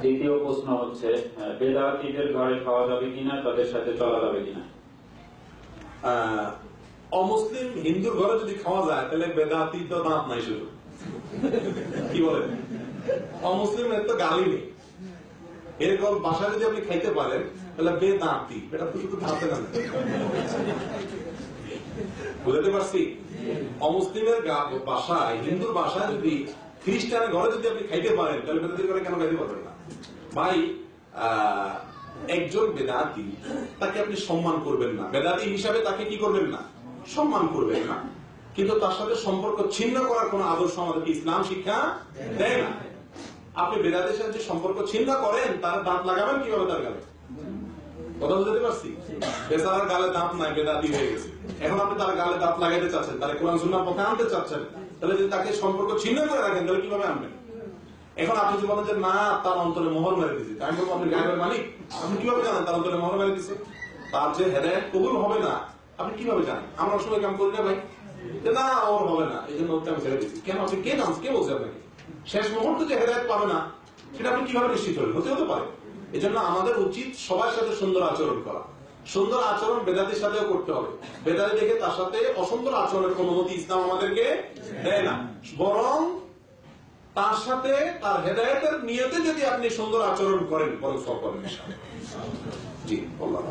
দ্বিতীয় প্রশ্ন হচ্ছে বেদাতীদের ঘরে খাওয়া যাবে কিনা, তাদের সাথে চলা যাবে কিনা? অমুসলিম হিন্দুর ঘরে যদি খাওয়া যায়, তাহলে বেদাতি তো দাঁত নাই শুধু। কি বলেন? অমুসলিমের তো গালি নেই। এরকম বাসায় যদি আপনি খাইতে পারেন, তাহলে বেদাতি এটা তো শুধু দাঁতে না বুঝতে পারছি? অমুসলিমের বাসায়, হিন্দুর বাসায় যদি খ্রিস্টানের ঘরে যদি আপনি খাইতে পারেন, তাহলে বেদাতির ঘরে কেন খাইতে পারবেন না? ভাই একজন বেদাতি তাকে আপনি সম্মান করবেন না। বেদাতি হিসাবে তাকে কি করবেন না? সম্মান করবেন না। কিন্তু তার সাথে সম্পর্ক ছিন্ন করার কোন আদর্শ আমাদেরকে ইসলাম শিক্ষা দেয় না। আপনি বেদাতের সাথে সম্পর্ক ছিন্ন করেন, তার দাঁত লাগাবেন, কীভাবে তার গালে কথা বুঝতে পারছি? বেচারার গালে দাঁত নাই, বেদাতি হয়ে গেছে। এখন আপনি তার গালে দাঁত লাগাইতে চাচ্ছেন তার কোরআন সুন্নার পথে আনতে চাচ্ছেন, তাহলে যদি তাকে সম্পর্ক ছিন্ন করে রাখেন, তাহলে কীভাবে আনবেন? এখন আপনি যদি বলেন যে, না, তার অন্তরে মোহর মেরে দিয়েছে। আমি বলব, আপনি গায়েবের মালিক। আপনি কীভাবে জানেন তার অন্তরে মোহর মেরে দিচ্ছে তার যে হেদায়ত কবুল হবে না, আপনি কীভাবে জানেন? আমরা সময় কাম করি না ভাই? না, ওর হবে না। এই জন্য ওকে আমি ছেড়ে দিচ্ছি কেন? আপনি কে জান কে বলছে আপনাকে? শেষ মুহূর্তে যে হেদায়ত পাবে না, সেটা আপনি কীভাবে নিশ্চিত হলেন হতে হতে পারে। এই জন্য আমাদের উচিত সবার সাথে সুন্দর আচরণ করা। সুন্দর আচরণ বেদাতির সাথেও করতে হবে। বেদাতি দেখে তার সাথে অসুন্দর আচরণের কোন অনুমতি ইসলাম আমাদেরকে দেয় না। বরং তার সাথে তার হেদায়তের নিয়তে যদি আপনি সুন্দর আচরণ করেন, বরং করেন জি, আল্লাহ।